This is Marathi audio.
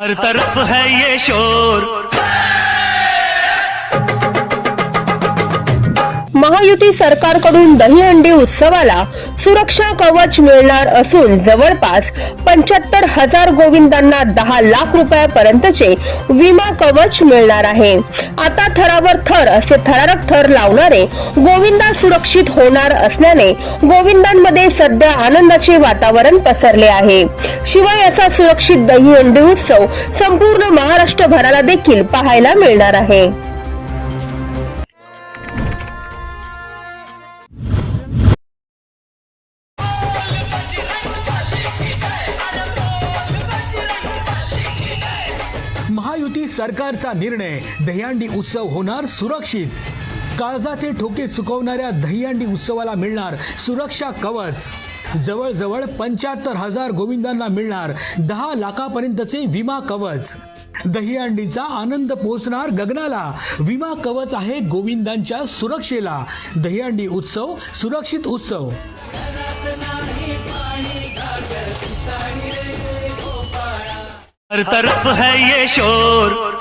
हर तरफ है ये शोर। महायुती सरकारकडून दहीहंडी उत्सवाला सुरक्षा कवच मिळणार असून जवळपास पंच्याहत्तर हजार गोविंदांना दहा लाख रुपयापर्यंतचे विमा कवच मिळणार आहे. आता थरावर थर असे थरारक थर लावणारे गोविंदा सुरक्षित होणार असल्याने गोविंदांमध्ये सध्या आनंदाचे वातावरण पसरले आहे. शिवाय याचा सुरक्षित दहीहंडी उत्सव संपूर्ण महाराष्ट्रभराला देखील पाहायला मिळणार आहे. महायुती सरकारचा निर्णय दहीहंडी उत्सव होणार सुरक्षित. काळजाचे ठोके सुकवणाऱ्या दहीहंडी उत्सवाला मिळणार सुरक्षा कवच. जवळजवळ पंच्याहत्तर हजार गोविंदांना मिळणार दहा लाखापर्यंतचे विमा कवच. दहीहंडीचा आनंद पोचणार गगनाला. विमा कवच आहे गोविंदांच्या सुरक्षेला. दहीहंडी उत्सव सुरक्षित उत्सव. हर तरफ है ये शोर।